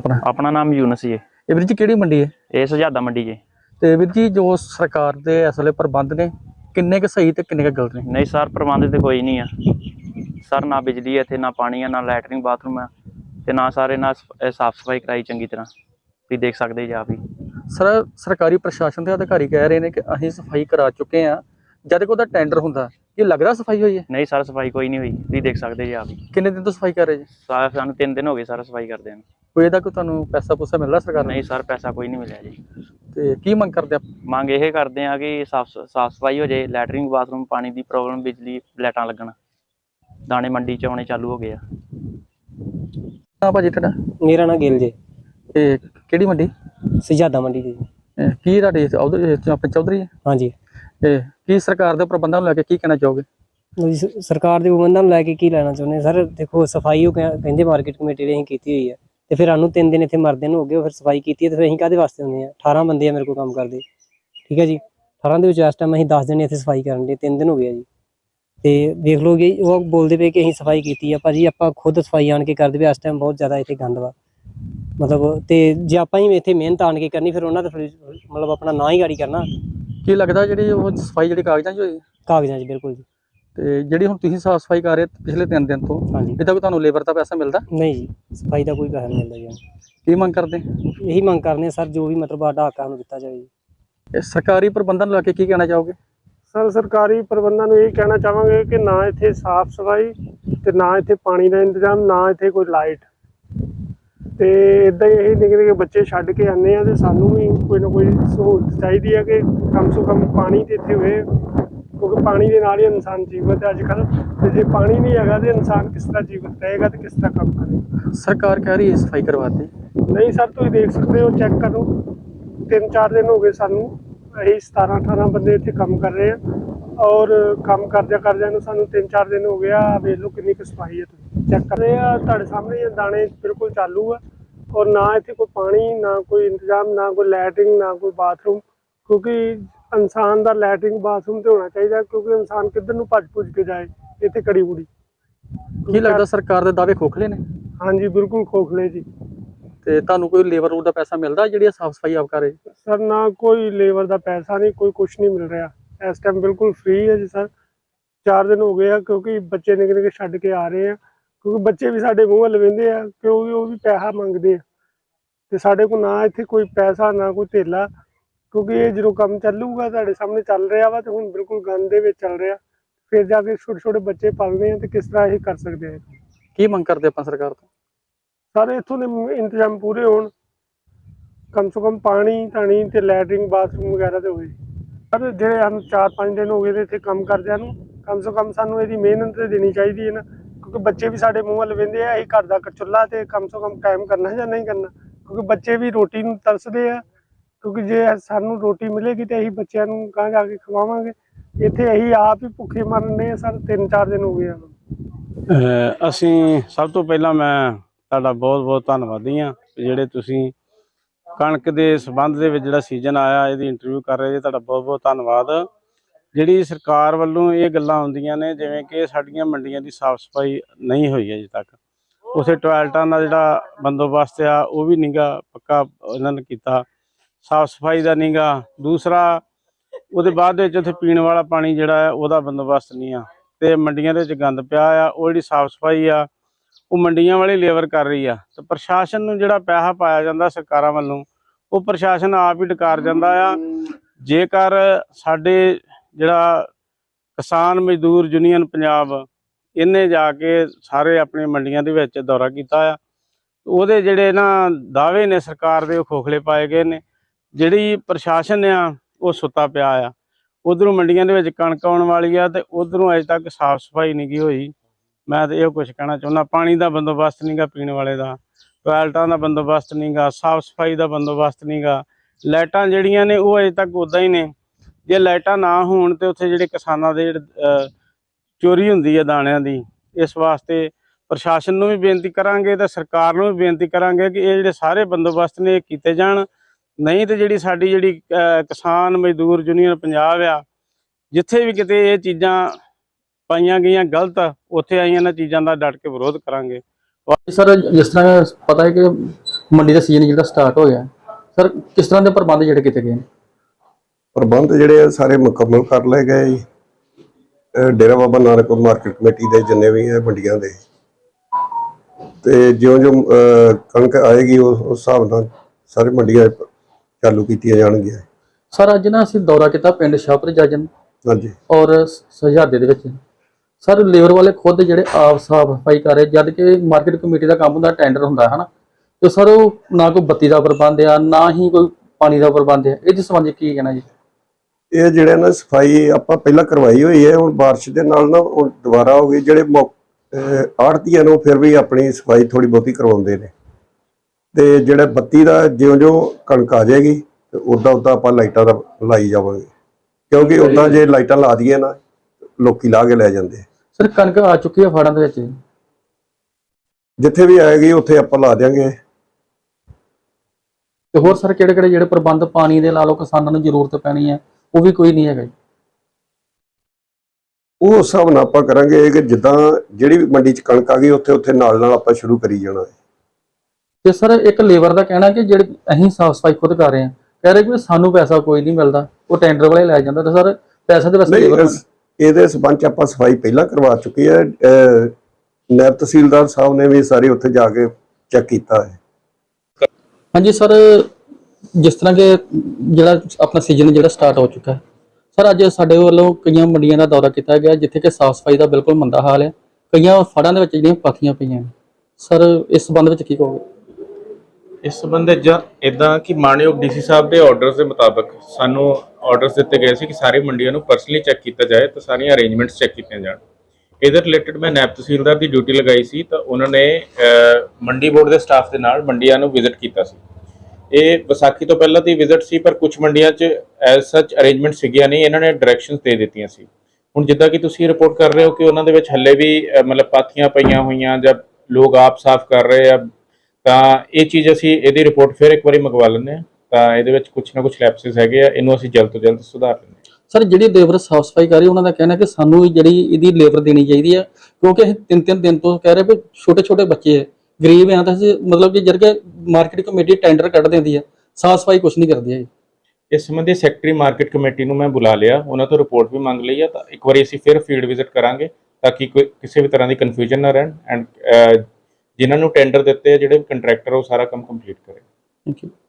ਆਪਣਾ? ਆਪਣਾ ਨਾਮ ਯੂਨਸ ਜੀ ਇਹ ਵੀਰ ਜੀ ਕਿਹੜੀ ਮੰਡੀ ਹੈ? ਇਹ ਸੁਜਾਦਾ ਮੰਡੀ ਜੀ। ਤੇ ਵੀਰ ਜੀ ਜੋ ਸਰਕਾਰ ਦੇ ਇਸ ਵੇਲੇ ਪ੍ਰਬੰਧ ਨੇ ਕਿੰਨੇ ਕੁ ਸਹੀ ਤੇ ਕਿੰਨੇ ਕੁ ਗਲਤ ਨੇ? ਨਹੀਂ ਸਰ ਪ੍ਰਬੰਧ ਤੇ ਕੋਈ ਨਹੀਂ ਆ। ਸਰ ਨਾ ਬਿਜਲੀ ਹੈ ਇੱਥੇ ਨਾ ਪਾਣੀ ਆ ਨਾ ਲੈਟਰਿੰਗ ਬਾਥਰੂਮ ਆ ਤੇ ਨਾ ਸਾਰੇ ਨਾ ਸਾਫ਼ ਸਫ਼ਾਈ ਕਰਾਈ ਚੰਗੀ ਤਰ੍ਹਾਂ। ਤੁਸੀਂ ਦੇਖ ਸਕਦੇ ਜੀ ਆਪ ਹੀ। ਸਰ ਸਰਕਾਰੀ ਪ੍ਰਸ਼ਾਸਨ ਦੇ ਅਧਿਕਾਰੀ ਕਹਿ ਰਹੇ ਨੇ ਕਿ ਅਸੀਂ ਸਫ਼ਾਈ ਕਰਾ ਚੁੱਕੇ ਆ ਜਦ ਕਿ ਉਹਦਾ ਟੈਂਡਰ ਹੁੰਦਾ ਕੀ ਲੱਗਦਾ ਸਫ਼ਾਈ ਹੋਈ ਹੈ? ਨਹੀਂ ਸਰ ਸਫ਼ਾਈ ਕੋਈ ਨਹੀਂ ਹੋਈ। ਤੁਸੀਂ ਦੇਖ ਸਕਦੇ ਜੀ ਆਪ ਹੀ। ਕਿੰਨੇ ਦਿਨ ਤੋਂ ਸਫ਼ਾਈ ਕਰ ਰਹੇ ਜੀ? ਸਾਨੂੰ 3 ਦਿਨ ਹੋ ਗਏ ਸਰ ਸਫ਼ਾਈ ਕਰਦੇ ਨੂੰ। ਕੋਈ ਇਹਦਾ ਕੋਈ ਤੁਹਾਨੂੰ ਪੈਸਾ ਪੂਸਾ ਮਿਲਦਾ ਸਰਕਾਰ ਨੂੰ? ਨਹੀਂ ਸਰ ਪੈਸਾ ਕੋਈ ਨਹੀਂ ਮਿਲਿਆ ਜੀ। ਤੇ ਕੀ ਮੰਗ ਕਰਦੇ ਆ ਮੰਗ ਇਹ ਕਰਦੇ ਆ ਕਿ ਸਾਫ਼ ਸਾਫ਼ ਸਫ਼ਾਈ ਹੋ ਜਾਏ ਲੈਟਰਿੰਗ ਬਾਥਰੂਮ ਪਾਣੀ ਦੀ ਪ੍ਰੋਬਲਮ ਬਿਜਲੀ ਲਾਈਟਾਂ ਲੱਗਣ। ਦਾਣੇ ਮੰਡੀ ਚ ਆਉਣੇ ਚਾਲੂ ਹੋ ਗਏ ਆ। ਹਾਂ ਭਾਜੀ ਤੁਹਾਡਾ? ਮੇਰਾ ਨਾਂ ਗਿੱਲ ਜੇ। ਇਹ ਕਿਹੜੀ ਮੰਡੀ? ਸਜਾਦਾ ਮੰਡੀ ਜੀ। ਇਹ ਕੀ ਤੁਹਾਡੇ ਚੌਧਰੀ ਆਪਣੇ ਚੌਧਰੀ ਹੈ? ਹਾਂਜੀ। ਇਹ ਕੀ ਸਰਕਾਰ ਦੇ ਪ੍ਰਬੰਧਾਂ ਨੂੰ ਲੈ ਕੇ ਕੀ ਕਹਿਣਾ ਚਾਹੋਗੇ? ਸ- ਸਰਕਾਰ ਦੇ ਪ੍ਰਬੰਧਾਂ ਨੂੰ ਲੈ ਕੇ ਕੀ ਲੈਣਾ ਚਾਹੁੰਦੇ ਸਰ ਦੇਖੋ ਸਫ਼ਾਈ ਉਹ ਕਹਿ- ਕਹਿੰਦੇ ਮਾਰਕੀਟ ਕਮੇਟੀ ਨੇ ਅਸੀਂ ਕੀਤੀ ਹੋਈ ਹੈ। ਤੇ ਫਿਰ ਸਾਨੂੰ ਤਿੰਨ ਦਿਨ ਇੱਥੇ ਮਰਦੇ ਨੂੰ ਹੋ ਗਏ ਫਿਰ ਸਫ਼ਾਈ ਕੀਤੀ ਤੇ ਫਿਰ ਅਸੀਂ ਕਾਹਦੇ ਵਾਸਤੇ ਹੁੰਦੇ ਆ 18 ਬੰਦੇ ਆ ਮੇਰੇ ਕੋਲ ਕੰਮ ਕਰਦੇ। ਠੀਕ ਹੈ ਜੀ? 18 ਦੇ ਵਿੱਚ ਇਸ ਟਾਈਮ ਅਸੀਂ 10 ਦਿਨ ਇੱਥੇ ਸਫ਼ਾਈ ਕਰਨ ਦੇ ਤਿੰਨ ਦਿਨ ਹੋ ਗਏ ਜੀ। ਤੇ ਦੇਖ ਲਓ ਜੀ ਉਹ ਬੋਲਦੇ ਪਏ ਕਿ ਅਸੀਂ ਸਫ਼ਾਈ ਕੀਤੀ ਆ ਭਾਜੀ ਆਪਾਂ ਖੁਦ ਸਫ਼ਾਈ ਆਣ ਕੇ ਕਰਦੇ ਪਏ ਇਸ ਟਾਈਮ ਬਹੁਤ ਜ਼ਿਆਦਾ ਇੱਥੇ ਗੰਦ ਵਾ। ਮਤਲਬ ਤੇ ਜੇ ਆਪਾਂ ਹੀ ਇੱਥੇ ਮਿਹਨਤ ਆਣ ਕੇ ਕਰਨੀ ਫਿਰ ਉਹਨਾਂ ਦਾ ਮਤਲਬ ਆਪਣਾ ਨਾਂ ਹੀ ਗਾੜੀ ਕਰਨਾ। ਕੀ ਲੱਗਦਾ ਜਿਹੜੀ ਉਹ ਸਫ਼ਾਈ ਜਿਹੜੀ ਕਾਗਜ਼ਾਂ 'ਚ ਹੋਈ? ਕਾਗਜ਼ਾਂ 'ਚ ਬਿਲਕੁਲ ਜੀ। ਤੇ ਜਿਹੜੀ ਹੁਣ ਤੁਸੀਂ ਸਾਫ਼ ਸਫ਼ਾਈ ਕਰ ਰਹੇ ਪਿਛਲੇ ਤਿੰਨ ਦਿਨ ਤੋਂ ਹਾਂਜੀ। ਇਹਦਾ ਕੋਈ ਤੁਹਾਨੂੰ ਲੇਬਰ ਦਾ ਪੈਸਾ ਮਿਲਦਾ? ਨਹੀਂ ਜੀ ਸਫ਼ਾਈ ਦਾ ਕੋਈ ਪੈਸਾ ਨਹੀਂ ਮਿਲਦਾ ਜੀ। ਕੀ ਮੰਗ ਕਰਦੇ? ਇਹੀ ਮੰਗ ਕਰਨੇ ਸਰ ਜੋ ਵੀ ਮਤਲਬ ਸਾਡਾ ਹੱਕ ਨੂੰ ਦਿੱਤਾ ਜਾਵੇ ਜੀ। ਇਹ ਸਰਕਾਰੀ ਪ੍ਰਬੰਧਾਂ ਨੂੰ ਲੈ ਕੇ ਕੀ ਕਹਿਣਾ ਚਾਹੋਗੇ? ਸਰ ਸਰਕਾਰੀ ਪ੍ਰਬੰਧਾਂ ਨੂੰ ਇਹ ਕਹਿਣਾ ਚਾਹਾਂਗੇ ਕਿ ਨਾ ਇੱਥੇ ਸਾਫ਼ ਸਫ਼ਾਈ ਤੇ ਨਾ ਇੱਥੇ ਪਾਣੀ ਦਾ ਇੰਤਜ਼ਾਮ ਨਾ ਇੱਥੇ ਕੋਈ ਲਾਈਟ। ਤੇ ਇਦਾਂ ਹੀ ਇਹ ਨਿੱਕੇ ਨਿੱਕੇ ਬੱਚੇ ਛੱਡ ਕੇ ਆਉਂਦੇ ਆ ਤੇ ਸਾਨੂੰ ਵੀ ਕੋਈ ਨਾ ਕੋਈ ਸਹੂਲਤ ਚਾਹੀਦੀ ਹੈ ਕਿ ਕਮ ਸੇ ਕਮ ਪਾਣੀ ਤੇ ਇੱਥੇ ਹੋਵੇ। ਕਿਉਂਕਿ ਪਾਣੀ ਦੇ ਨਾਲ ਹੀ ਇਨਸਾਨ ਜੀਵਤ ਹੈ ਅੱਜ ਤੇ ਜੇ ਪਾਣੀ ਨਹੀਂ ਹੈਗਾ ਤੇ ਇਨਸਾਨ ਕਿਸ ਤਰ੍ਹਾਂ ਜੀਵਤ ਰਹੇਗਾ ਤੇ ਕਿਸ ਤਰ੍ਹਾਂ ਕੰਮ ਕਰੇਗਾ? ਸਰਕਾਰ ਕਹਿ ਰਹੀ ਹੈ ਸਫ਼ਾਈ ਕਰਵਾਤੀ। ਨਹੀਂ ਸਰ ਤੁਸੀਂ ਦੇਖ ਸਕਦੇ ਹੋ ਚੈੱਕ ਕਰੋ। ਤਿੰਨ ਚਾਰ ਦਿਨ ਹੋ ਗਏ ਸਾਨੂੰ ਅਸੀਂ 17 18 ਬੰਦੇ ਇੱਥੇ ਕੰਮ ਕਰ ਰਹੇ ਆ ਔਰ ਕੰਮ ਕਰਦਿਆਂ ਕਰਦਿਆਂ ਨੂੰ ਸਾਨੂੰ ਤਿੰਨ ਚਾਰ ਦਿਨ ਹੋ ਗਿਆ ਵੇਖ ਲਓ ਕਿੰਨੀ ਕੁ ਸਫ਼ਾਈ ਹੈ ਤੁਸੀਂ ਚੈੱਕ ਕਰ ਰਹੇ ਆ ਤੁਹਾਡੇ ਸਾਹਮਣੇ ਇਹ ਦਾਣੇ ਬਿਲਕੁਲ ਚਾਲੂ ਆ। ਔਰ ਨਾ ਇੱਥੇ ਕੋਈ ਪਾਣੀ ਨਾ ਕੋਈ ਇੰਤਜ਼ਾਮ ਨਾ ਕੋਈ ਲੈਟਰਿੰਗ ਨਾ ਕੋਈ ਬਾਥਰੂਮ ਕਿਉਂਕਿ ਇਨਸਾਨ ਦਾ ਲੈਟਰਿੰਗ ਬਾਥਰੂਮ ਤੇ ਹੋਣਾ ਚਾਹੀਦਾ ਕਿਉਂਕਿ ਇਨਸਾਨ ਕਿੱਧਰ ਨੂੰ ਭੱਜ ਭੁੱਜ ਕੇ ਜਾਏ ਇੱਥੇ ਕੜੀ ਬੁੜੀ ਕੀ ਲੱਗਦਾ ਸਰਕਾਰ ਦੇ ਦਾਅਵੇ ਖੋਖਲੇ ਨੇ? ਹਾਂਜੀ ਬਿਲਕੁਲ ਖੋਖਲੇ ਜੀ। ਤੇ ਤੁਹਾਨੂੰ ਕੋਈ ਲੇਬਰ ਰੂਟ ਦਾ ਪੈਸਾ ਮਿਲਦਾ ਜਿਹੜੀ ਸਾਫ਼ ਸਫ਼ਾਈ ਆਪ ਕਰ ਰਹੇ? ਸਰ ਨਾ ਕੋਈ ਲੇਬਰ ਦਾ ਪੈਸਾ ਨਹੀਂ ਕੋਈ ਕੁਝ ਨਹੀਂ ਮਿਲ ਰਿਹਾ। ਇਸ ਟਾਈਮ ਬਿਲਕੁਲ ਫ੍ਰੀ ਹੈ ਜੀ ਸਰ। ਚਾਰ ਦਿਨ ਹੋ ਗਏ ਆ ਕਿਉਂਕਿ ਬੱਚੇ ਨਿੱਕੇ ਨਿੱਕੇ ਛੱਡ ਕੇ ਆ ਰਹੇ ਆ। ਕਿਉਂਕਿ ਬੱਚੇ ਵੀ ਸਾਡੇ ਮੂੰਹ ਵੱਲ ਵੇਂਦੇ ਆ ਕਿਉਂਕਿ ਉਹ ਵੀ ਪੈਸਾ ਮੰਗਦੇ ਆ। ਤੇ ਸਾਡੇ ਕੋਲ ਨਾ ਇੱਥੇ ਕੋਈ ਪੈਸਾ ਨਾ ਕੋਈ ਧੇਲਾ ਕਿਉਂਕਿ ਇਹ ਜਦੋਂ ਕੰਮ ਚੱਲੂਗਾ ਤੁਹਾਡੇ ਸਾਹਮਣੇ ਚੱਲ ਰਿਹਾ ਵਾ ਤੇ ਹੁਣ ਬਿਲਕੁਲ ਗੰਦ ਦੇ ਵਿੱਚ ਚੱਲ ਰਿਹਾ। ਫਿਰ ਜਾ ਕੇ ਛੋਟੇ ਛੋਟੇ ਬੱਚੇ ਪਾਲਣੇ ਆ ਤੇ ਕਿਸ ਤਰ੍ਹਾਂ ਇਹ ਕਰ ਸਕਦੇ ਆ? ਕੀ ਮੰਗ ਕਰਦੇ ਆਪਾਂ ਸਰਕਾਰ ਤੋਂ? ਸਾਰੇ ਇੱਥੋਂ ਦੇ ਇੰਤਜ਼ਾਮ ਪੂਰੇ ਹੋਣ। ਕਮ ਸੇ ਕਮ ਪਾਣੀ ਧਾਣੀ ਤੇ ਲੈਟਰਿੰਗ ਬਾਥਰੂਮ ਵਗੈਰਾ ਤੇ ਹੋਵੇ ਪਰ ਜਿਹੜੇ ਹਨ 4-5 ਦਿਨ ਹੋ ਗਏ ਨੇ ਇੱਥੇ ਕੰਮ ਕਰਦਿਆਂ ਨੂੰ। ਕਮ ਸੇ ਕਮ ਸਾਨੂੰ ਇਹਦੀ ਮਿਹਨਤ ਤੇ ਦੇਣੀ ਚਾਹੀਦੀ ਹੈ ਨਾ। ਕਿਉਂਕਿ ਬੱਚੇ ਵੀ ਸਾਡੇ ਮੂੰਹ ਵੱਲ ਵੇਂਦੇ ਆ ਇਹ ਘਰ ਦਾ ਚੁੱਲ੍ਹਾ ਤੇ ਕਮ ਸੇ ਕਮ ਕਾਇਮ ਕਰਨਾ ਜਾਂ ਨਹੀਂ ਕਰਨਾ। ਕਿਉਂਕਿ ਬੱਚੇ ਵੀ ਰੋਟੀ ਨੂੰ ਤਰਸਦੇ ਆ ਕਿਉਂਕਿ ਜੇ ਸਾਨੂੰ ਰੋਟੀ ਮਿਲੇਗੀ ਤੇ ਅਸੀਂ ਬੱਚਿਆਂ ਨੂੰ ਗਾਂ ਜਾ ਕੇ ਖਵਾਵਾਂਗੇ। ਇੱਥੇ ਅਸੀਂ ਆਪ ਹੀ ਭੁੱਖੇ ਮਰਨੇ ਸਰ 3-4 ਦਿਨ ਹੋ ਗਏ ਆ। ਅਸੀਂ ਸਭ ਤੋਂ ਪਹਿਲਾਂ ਮੈਂ ਤੁਹਾਡਾ ਬਹੁਤ ਬਹੁਤ ਧੰਨਵਾਦੀ ਹਾਂ ਜਿਹੜੇ ਤੁਸੀਂ ਕਣਕ ਦੇ ਸਬੰਧ ਦੇ ਵਿੱਚ ਜਿਹੜਾ ਸੀਜ਼ਨ ਆਇਆ, ਇਹਦੀ ਇੰਟਰਵਿਊ ਕਰ ਰਹੇ ਜੀ, ਤੁਹਾਡਾ ਬਹੁਤ ਬਹੁਤ ਧੰਨਵਾਦ। ਜਿਹੜੀ ਸਰਕਾਰ ਵੱਲੋਂ ਇਹ ਗੱਲਾਂ ਆਉਂਦੀਆਂ ਨੇ, ਜਿਵੇਂ ਕਿ ਸਾਡੀਆਂ ਮੰਡੀਆਂ ਦੀ ਸਾਫ਼ ਸਫ਼ਾਈ ਨਹੀਂ ਹੋਈ ਅਜੇ ਤੱਕ, ਉਸੇ ਟਾਇਲਟਾਂ ਦਾ ਜਿਹੜਾ ਬੰਦੋਬਸਤ ਆ, ਉਹ ਵੀ ਨਹੀਂਗਾ ਪੱਕਾ ਇਹਨਾਂ ਨੇ ਕੀਤਾ। ਸਾਫ਼ ਸਫ਼ਾਈ ਦਾ ਨਹੀਂਗਾ ਦੂਸਰਾ, ਉਹਦੇ ਬਾਅਦ ਵਿੱਚ ਉੱਥੇ ਪੀਣ ਵਾਲਾ ਪਾਣੀ ਜਿਹੜਾ ਹੈ, ਉਹਦਾ ਬੰਦੋਬਸਤ ਨਹੀਂ ਆ। ਤੇ ਮੰਡੀਆਂ ਦੇ ਵਿੱਚ ਗੰਦ ਪਿਆ ਆ, ਉਹ ਜਿਹੜੀ ਸਾਫ਼ ਸਫ਼ਾਈ ਆ, ਉਹ ਮੰਡੀਆਂ ਵਾਲੀ ਲੇਬਰ ਕਰ ਰਹੀ ਆ। ਤੇ ਪ੍ਰਸ਼ਾਸਨ ਨੂੰ ਜਿਹੜਾ ਪੈਸਾ ਪਾਇਆ ਜਾਂਦਾ ਸਰਕਾਰਾਂ ਵੱਲੋਂ, ਉਹ ਪ੍ਰਸ਼ਾਸਨ ਆਪ ਹੀ ਡਕਾਰ ਜਾਂਦਾ ਆ। ਜੇਕਰ ਸਾਡੇ ਜਿਹੜਾ ਕਿਸਾਨ ਮਜ਼ਦੂਰ ਯੂਨੀਅਨ ਪੰਜਾਬ, ਇਹਨੇ ਜਾ ਕੇ ਸਾਰੇ ਆਪਣੀ ਮੰਡੀਆਂ ਦੇ ਵਿੱਚ ਦੌਰਾ ਕੀਤਾ ਆ। ਉਹਦੇ ਜਿਹੜੇ ਨਾ ਦਾਅਵੇ ਨੇ ਸਰਕਾਰ ਦੇ, ਉਹ ਖੋਖਲੇ ਪਾਏ ਗਏ ਨੇ। ਜਿਹੜੀ ਪ੍ਰਸ਼ਾਸਨ ਆ, ਉਹ ਸੁੱਤਾ ਪਿਆ ਆ। ਉਧਰੋਂ ਮੰਡੀਆਂ ਦੇ ਵਿੱਚ ਕਣਕ ਆਉਣ ਵਾਲੀ ਆ ਤੇ ਉਧਰੋਂ ਅਜੇ ਤੱਕ ਸਾਫ਼ ਸਫ਼ਾਈ ਨਹੀਂ ਗੀ ਹੋਈ। ਮੈਂ ਤਾਂ ਇਹ ਕੁਝ ਕਹਿਣਾ ਚਾਹੁੰਦਾ, ਪਾਣੀ ਦਾ ਬੰਦੋਬਸਤ ਨਹੀਂਗਾ ਪੀਣ ਵਾਲੇ ਦਾ, ਟਾਇਲਟਾਂ ਦਾ ਬੰਦੋਬਸਤ ਨਹੀਂਗਾ ਸਾਫ਼ ਸਫ਼ਾਈ ਦਾ ਬੰਦੋਬਸਤ ਨਹੀਂਗਾ ਲਾਈਟਾਂ ਜਿਹੜੀਆਂ ਨੇ ਉਹ ਅਜੇ ਤੱਕ ਉਦਾਂ ਹੀ ਨੇ। ਜੇ ਲਾਈਟਾਂ ਨਾ ਹੋਣ ਤੇ ਉੱਥੇ ਜਿਹੜੇ ਕਿਸਾਨਾਂ ਦੇ ਜਿਹੜੇ ਚੋਰੀ ਹੁੰਦੀ ਹੈ ਦਾਣਿਆਂ ਦੀ, ਇਸ ਵਾਸਤੇ ਪ੍ਰਸ਼ਾਸਨ ਨੂੰ ਵੀ ਬੇਨਤੀ ਕਰਾਂਗੇ ਤੇ ਸਰਕਾਰ ਨੂੰ ਵੀ ਬੇਨਤੀ ਕਰਾਂਗੇ ਕਿ ਇਹ ਜਿਹੜੇ ਸਾਰੇ ਬੰਦੋਬਸਤ ਨੇ, ਇਹ ਕੀਤੇ ਜਾਣ। ਨਹੀਂ ਤੇ ਜਿਹੜੀ ਸਾਡੀ ਜਿਹੜੀ ਕਿਸਾਨ ਮਜ਼ਦੂਰ ਯੂਨੀਅਨ ਪੰਜਾਬ ਆ ਜਿੱਥੇ ਵੀ ਕਿਤੇ ਇਹ ਚੀਜ਼ਾਂ ਪਾਈਆਂ ਗਈਆਂ ਗਲਤ ਉੱਥੇ ਆਈਆਂ ਇਹਨਾਂ ਚੀਜ਼ਾਂ ਦਾ ਡਟ ਕੇ ਵਿਰੋਧ ਕਰਾਂਗੇ। ਸਰ ਜਿਸ ਤਰ੍ਹਾਂ ਪਤਾ ਹੈ ਕਿ ਮੰਡੀ ਦਾ ਸੀਜ਼ਨ ਜਿਹੜਾ ਸਟਾਰਟ ਹੋ ਗਿਆ ਸਰ ਕਿਸ ਤਰ੍ਹਾਂ ਦੇ ਪ੍ਰਬੰਧ ਜਿਹੜੇ ਕੀਤੇ ਗਏ ਨੇ? ਪ੍ਰਬੰਧ ਜਿਹੜੇ ਆ ਸਾਰੇ ਮੁਕੰਮਲ ਕਰ ਲਏ ਗਏ ਡੇਰਾ ਬਾਬਾ ਨਾਨਕ ਮਾਰਕੀਟ ਕਮੇਟੀ ਦੇ ਜਿੰਨੇ ਵੀ ਹੈ ਮੰਡੀਆਂ ਦੇ। ਤੇ ਜਿਉਂ-ਜਿਉਂ ਅਹ, ਕਣਕ ਆਏਗੀ ਉਸ ਉਸ ਹਿਸਾਬ ਨਾਲ ਸਾਰੇ ਮੰਡੀਆਂ ਚਾਲੂ ਕੀਤੀਆਂ ਜਾਣਗੀਆਂ। ਸਰ ਅੱਜ ਨਾ ਅਸੀਂ ਦੌਰਾ ਕੀਤਾ ਪਿੰਡ ਸ਼ਾਹਪੁਰ ਜਾਜਨ। ਹਾਂਜੀ। ਔਰ ਸਹਜਾਦੇ ਦੇ ਵਿੱਚ। ਸਰ ਲੇਬਰ ਵਾਲੇ ਖੁਦ ਜਿਹੜੇ ਆਪ ਸਾਫ਼ ਸਫ਼ਾਈ ਕਰ ਰਹੇ ਜਦ ਕਿ ਮਾਰਕੀਟ ਕਮੇਟੀ ਦਾ ਕੰਮ ਹੁੰਦਾ ਟੈਂਡਰ ਹੁੰਦਾ ਹੈ ਹਨਾ? ਤੇ ਸਰ ਉਹ ਨਾ ਕੋਈ ਬੱਤੀ ਦਾ ਪ੍ਰਬੰਧ ਆ ਨਾ ਹੀ ਕੋਈ ਪਾਣੀ ਦਾ ਪ੍ਰਬੰਧ ਆ। ਇਹਦੇ ਸੰਬੰਧ ਕੀ ਕਹਿਣਾ ਜੀ? ਇਹ ਜਿਹੜੇ ਨਾ ਸਫ਼ਾਈ ਆਪਾਂ ਪਹਿਲਾਂ ਕਰਵਾਈ ਹੋਈ ਹੈ ਹੁਣ ਬਾਰਿਸ਼ ਦੇ ਨਾਲ ਨਾ ਉਹ ਦੁਬਾਰਾ ਹੋ ਗਈ। ਜਿਹੜੇ ਆੜਤੀਆਂ ਨੂੰ ਫਿਰ ਵੀ ਆਪਣੀ ਸਫ਼ਾਈ ਥੋੜੀ ਬਹੁਤੀ ਕਰਵਾਉਂਦੇ ਨੇ। ਤੇ ਜਿਹੜਾ ਬੱਤੀ ਦਾ ਜਿਉਂ-ਜਿਉਂ ਕਣਕ ਆ ਜਾਏਗੀ ਤੇ ਉਦਾਂ ਉਦਾਂ ਆਪਾਂ ਲਾਈਟਾਂ ਦਾ ਲਾਈ ਜਾਵਾਂਗੇ। ਕਿਉਂਕਿ ਉਦਾਂ ਜੇ ਲਾਈਟਾਂ ਲਾ ਦਈਏ ਨਾ ਲੋਕੀ ਲਾ ਕੇ ਲੈ ਜਾਂਦੇ। ਸਰ ਕਣਕ ਆ ਚੁੱਕੀ ਆ ਫਾੜਾਂ ਦੇ ਵਿੱਚ? ਜਿੱਥੇ ਵੀ ਆਏਗੀ ਉੱਥੇ ਆਪਾਂ ਲਾ ਦਿਆਂਗੇ। ਤੇ ਹੋਰ ਸਰ ਕਿਹੜੇ ਕਿਹੜੇ ਜਿਹੜੇ ਪ੍ਰਬੰਧ ਪਾਣੀ ਦੇ ਲਾ ਲਓ ਕਿਸਾਨਾਂ ਨੂੰ ਜ਼ਰੂਰਤ ਪੈਣੀ ਹੈ ਉਹ ਵੀ ਕੋਈ ਨਹੀਂ ਹੈਗਾ ਜੀ। ਉਹ ਹਿਸਾਬ ਨਾਲ ਆਪਾਂ ਕਰਾਂਗੇ ਕਿ ਜਿੱਦਾਂ ਜਿਹੜੀ ਵੀ ਮੰਡੀ 'ਚ ਕਣਕ ਆ ਗਈ ਉੱਥੇ ਉੱਥੇ ਨਾਲ ਨਾਲ ਆਪਾਂ ਸ਼ੁਰੂ ਕਰੀ ਜਾਣਾ ਹੈ। ਤੇ ਸਰ ਇੱਕ ਲੇਬਰ ਦਾ ਕਹਿਣਾ ਕਿ ਜਿਹੜੇ ਅਸੀਂ ਸਾਫ਼ ਸਫ਼ਾਈ ਖੁਦ ਕਰ ਰਹੇ ਹਾਂ ਕਹਿ ਰਹੇ ਕਿ ਸਾਨੂੰ ਪੈਸਾ ਕੋਈ ਨਹੀਂ ਮਿਲਦਾ ਉਹ ਟੈਂਡਰ ਵਾਲੇ ਲੈ ਜਾਂਦਾ ਤੇ ਸਰ ਪੈਸਾ ਦੇ ਵੈਸੇ ਨਹੀਂ ਲੇਬਰ ਇਹਦੇ ਸਬੰਧ ਆਪਾਂ ਸਫ਼ਾਈ ਪਹਿਲਾਂ ਕਰਵਾ ਚੁੱਕੀ ਹੈ ਨਾਇਬ ਤਹਿਸੀਲਦਾਰ ਸਾਹਿਬ ਨੇ ਵੀ ਸਾਰੇ ਉੱਥੇ ਜਾ ਕੇ ਚੈੱਕ ਕੀਤਾ ਹੈ। ਹਾਂਜੀ ਸਰ ਜਿਸ ਤਰ੍ਹਾਂ ਕਿ ਜਿਹੜਾ ਆਪਣਾ ਸੀਜ਼ਨ ਜਿਹੜਾ ਸਟਾਰਟ ਹੋ ਚੁੱਕਾ ਹੈ ਸਰ ਅੱਜ ਸਾਡੇ ਵੱਲੋਂ ਕਈਆਂ ਮੰਡੀਆਂ ਦਾ ਦੌਰਾ ਕੀਤਾ ਗਿਆ ਜਿੱਥੇ ਕਿ ਸਾਫ਼ ਸਫ਼ਾਈ ਦਾ ਬਿਲਕੁਲ ਮੰਦਾ ਹਾਲ ਹੈ ਕਈਆਂ ਫੜਾਂ ਦੇ ਵਿੱਚ ਜਿਹੜੀਆਂ ਪਾਥੀਆਂ ਪਈਆਂ ਸਰ ਇਸ ਸੰਬੰਧ ਵਿੱਚ ਕੀ ਕਹੋਗੇ? ਇਸ ਸੰਬੰਧ ਵਿੱਚ ਇਦਾਂ ਕਿ ਮਾਨਯੋਗ ਡੀਸੀ ਸਾਹਿਬ ਦੇ ਆਰਡਰਸ ਦੇ ਮੁਤਾਬਕ ਸਾਨੂੰ ਆਰਡਰਸ ਦਿੱਤੇ ਗਏ ਸੀ ਕਿ ਸਾਰੀ ਮੰਡੀਆਂ ਨੂੰ ਪਰਸਨਲੀ ਚੈੱਕ ਕੀਤਾ ਜਾਏ ਤੇ ਸਾਰੀਆਂ ਅਰੇਂਜਮੈਂਟਸ ਚੈੱਕ ਕੀਤੀਆਂ ਜਾਣ। ਇਹਦੇ ਰਿਲੇਟਡ ਮੈਂ ਨੈਬ ਤਹਿਸੀਲਦਾਰ ਦੀ ਡਿਊਟੀ ਲਗਾਈ ਸੀ ਤਾਂ ਉਹਨਾਂ ਨੇ ਮੰਡੀ ਬੋਰਡ ਦੇ ਸਟਾਫ ਦੇ ਨਾਲ ਮੰਡੀਆਂ ਨੂੰ ਵਿਜ਼ਿਟ ਕੀਤਾ ਸੀ। ਇਹ ਵਿਸਾਖੀ ਤੋਂ ਪਹਿਲਾਂ ਦੀ ਵਿਜ਼ਿਟ ਸੀ, ਪਰ ਕੁਝ ਮੰਡੀਆਂ 'ਚ ਐਜ਼ ਸੱਚ ਅਰੇਂਜਮੈਂਟ ਸੀਗੀਆਂ ਨਹੀਂ, ਇਹਨਾਂ ਨੇ ਡਾਇਰੈਕਸ਼ਨਸ ਦੇ ਦਿੱਤੀਆਂ ਸੀ। ਹੁਣ ਜਿੱਦਾਂ ਕਿ ਤੁਸੀਂ ਰਿਪੋਰਟ ਕਰ ਰਹੇ ਹੋ ਕਿ ਉਹਨਾਂ ਦੇ ਵਿੱਚ ਹੱਲੇ ਵੀ ਮਤਲਬ ਪਾਥੀਆਂ ਪਈਆਂ ਹੋਈਆਂ ਜਾਂ ਲੋਕ ਆਪ ਸਾਫ਼ ਕਰ ਰਹੇ ਆ ਤਾਂ ਇਹ ਚੀਜ਼ ਅਸੀਂ ਇਹਦੀ ਰਿਪੋਰਟ ਫਿਰ ਇੱਕ ਵਾਰੀ ਮੰਗਵਾ ਲੈਂਦੇ ਹਾਂ। ਤਾਂ ਇਹਦੇ ਵਿੱਚ ਕੁਝ ਨਾ ਕੁਝ ਲੈਪਸਿਸ ਹੈਗੇ ਆ ਇਹਨੂੰ ਅਸੀਂ ਜਲਦ ਤੋਂ ਜਲਦ ਸੁਧਾਰ ਲੈਂਦੇ ਹਾਂ। ਸਰ ਜਿਹੜੀ ਲੇਬਰ ਸਾਫ਼ ਸਫ਼ਾਈ ਕਰ ਰਹੀ ਉਹਨਾਂ ਦਾ ਕਹਿਣਾ ਕਿ ਸਾਨੂੰ ਜਿਹੜੀ ਇਹਦੀ ਲੇਬਰ ਦੇਣੀ ਚਾਹੀਦੀ ਹੈ ਕਿਉਂਕਿ ਅਸੀਂ ਤਿੰਨ ਤਿੰਨ ਦਿਨ ਤੋਂ ਕਹਿ ਰਹੇ ਵੀ ਛੋਟੇ ਛੋਟੇ ਬੱਚੇ ਹੈ ਗਰੀਬ ਆ ਤਾਂ ਅਸੀਂ ਮਤਲਬ ਕਿ ਜਿਹੜੇ ਮਾਰਕੀਟ ਕਮੇਟੀ ਟੈਂਡਰ ਕੱਢ ਦਿੰਦੀ ਹੈ ਸਾਫ਼ ਸਫ਼ਾਈ ਕੁਝ ਨਹੀਂ ਕਰਦੀ ਹੈ ਇਸ ਸੰਬੰਧੀ ਸੈਕਟਰੀ ਮਾਰਕੀਟ ਕਮੇਟੀ ਨੂੰ ਮੈਂ ਬੁਲਾ ਲਿਆ ਉਹਨਾਂ ਤੋਂ ਰਿਪੋਰਟ ਵੀ ਮੰਗ ਲਈ ਆ ਤਾਂ ਇੱਕ ਵਾਰੀ ਅਸੀਂ ਫਿਰ ਫੀਲਡ ਵਿਜ਼ਿਟ ਕਰਾਂਗੇ ਤਾਂ ਕਿ ਕੋਈ ਕਿਸੇ ਵੀ ਤਰ੍ਹਾਂ ਦੀ ਕਨਫਿਊਜ਼ਨ ਨਾ ਰਹਿਣ ਐਂਡ ਜਿਨ੍ਹਾਂ ਨੂੰ ਟੈਂਡਰ ਦਿੱਤੇ ਆ ਜਿਹੜੇ ਕੰਟਰੈਕਟਰ ਉਹ ਸਾਰਾ ਕੰਮ ਕੰਪਲੀਟ ਕਰੇ। Thank you